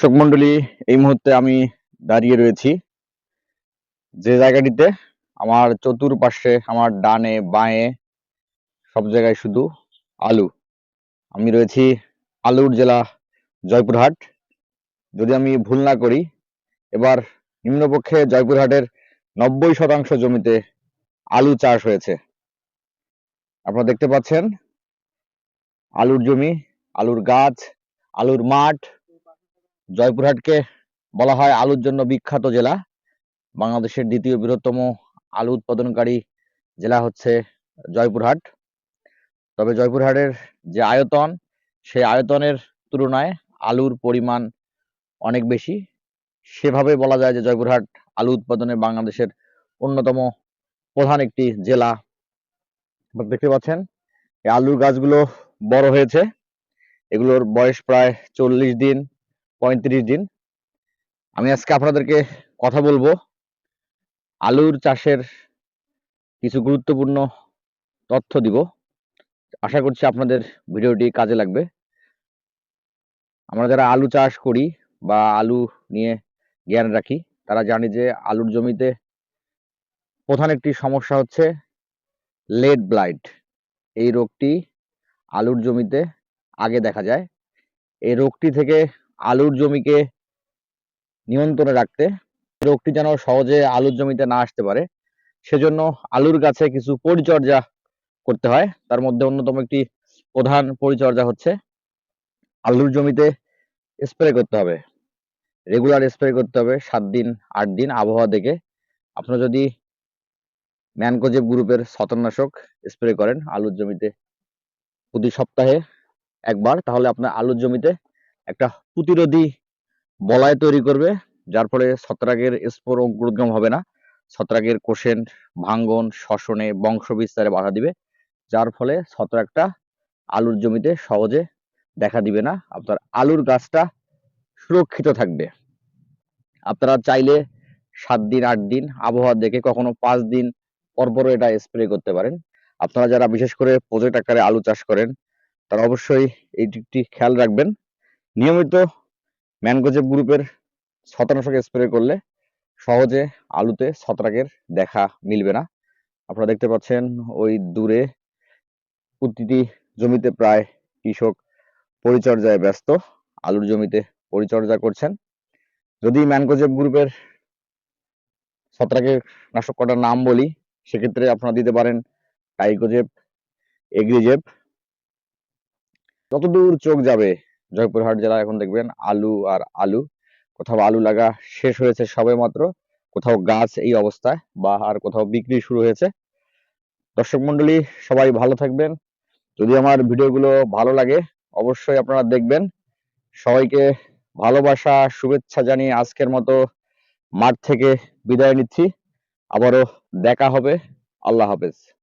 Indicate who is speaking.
Speaker 1: দর্শক মন্ডলী, এই মুহূর্তে আমি দাঁড়িয়ে রয়েছি যে জায়গাটিতে আমার চতুর্পাশে, আমার ডানে, বাঁয়ে, সব জায়গায় শুধু আলু। আমি রয়েছি আলুর জেলা জয়পুরহাট। যদি আমি ভুল না করি, এবার নিম্নপক্ষে জয়পুরহাটের নব্বই শতাংশ জমিতে আলু চাষ হয়েছে। আপনারা দেখতে পাচ্ছেন, আলুর জমি, আলুর গাছ, আলুর মাঠ জয়পুরহাটকে বলা হয় আলুর জন্য বিখ্যাত জেলা। বাংলাদেশের দ্বিতীয় বৃহত্তম আলু উৎপাদনকারী জেলা হচ্ছে জয়পুরহাট। তবে জয়পুরহাটের যে আয়তন, সেই আয়তনের তুলনায় আলুর পরিমাণ অনেক বেশি। সেভাবে বলা যায় যে জয়পুরহাট আলু উৎপাদনে বাংলাদেশের অন্যতম প্রধান একটি জেলা। দেখতে পাচ্ছেন, এই আলুর গাছগুলো বড় হয়েছে। এগুলোর বয়স প্রায় চল্লিশ দিন। পঁয়ত্রিশ দিন। আমি আজকে আপনাদেরকে কথা বলব আলুর চাষের কিছু গুরুত্বপূর্ণ তথ্য দিব। আশা করছি আপনাদের ভিডিওটি কাজে লাগবে। আমরা যারা আলু চাষ করি বা আলু নিয়ে জ্ঞান রাখি, তারা জানি যে আলুর জমিতে প্রধান একটি সমস্যা হচ্ছে লেড ব্লাইট। এই রোগটি আলুর জমিতে আগে দেখা যায়। এই রোগটি থেকে আলুর জমিকে নিয়ন্ত্রণে রাখতে রোগটি যেন সহজে আলুর জমিতে না আসতে পারে। সেজন্য আলুর গাছে কিছু পরিচর্যা করতে হয়। তার মধ্যে অন্যতম একটি প্রধান পরিচর্যা হচ্ছে আলুর জমিতে স্প্রে করতে হবে। রেগুলার স্প্রে করতে হবে সাত দিন, আট দিন আবহাওয়া দেখে। আপনারা যদি ম্যানকোজেব গ্রুপের ছত্রাকনাশক স্প্রে করেন আলুর জমিতে প্রতি সপ্তাহে একবার, তাহলে আপনার আলুর জমিতে একটা প্রতিরোধী বলয় তৈরি করবে, যার ফলে ছত্রাকের স্পোর অঙ্কুরোদ্গম হবে না। ছত্রাকের কোষেন ভাঙ্গন, শ্বসনে বংশ বিস্তারে বাধা দিবে, যার ফলে ছত্রাকটা আলুর জমিতে সহজে দেখা দিবে না। আপনার আলুর গাছটা সুরক্ষিত থাকবে। আপনারা চাইলে সাত দিন, আট দিন আবহাওয়া দেখে কখনো পাঁচ দিন পরপরও এটা স্প্রে করতে পারেন। আপনারা যারা বিশেষ করে প্রজেক্ট আকারে আলু চাষ করেন, তারা অবশ্যই এই দিকটি খেয়াল রাখবেন। নিয়মিত ম্যানগোজেব গ্রুপের ছত্রাকনাশক স্প্রে করলে সহজে আলুতে ছত্রাকের দেখা মিলবে না। আপনারা দেখতে পাচ্ছেন ওই দূরে প্রতিটি জমিতে প্রায় কৃষক পরিচর্যায় ব্যস্ত, আলুর জমিতে পরিচর্যা করছেন। যদি ম্যানগোজেব গ্রুপের ছত্রাকের নাশক কটার নাম বলি, সেক্ষেত্রে আপনারা দিতে পারেন টাইকোজেব, এগ্রিজেব। যতদূর চোখ যাবে জয়পুরহাট জেলা এখন দেখবেন আলু আর আলু। কোথাও আলু লাগা শেষ হয়েছে সবে মাত্র, কোথাও গাছ এই অবস্থায় বা আর কোথাও বিক্রি শুরু হয়েছে। দর্শক মন্ডলী সবাই ভালো থাকবেন। যদি আমার ভিডিওগুলো ভালো লাগে, অবশ্যই আপনারা দেখবেন। সবাইকে ভালোবাসা, শুভেচ্ছা জানিয়ে আজকের মতো মাঠ থেকে বিদায় নিচ্ছি। আবারও দেখা হবে। আল্লাহ হাফেজ।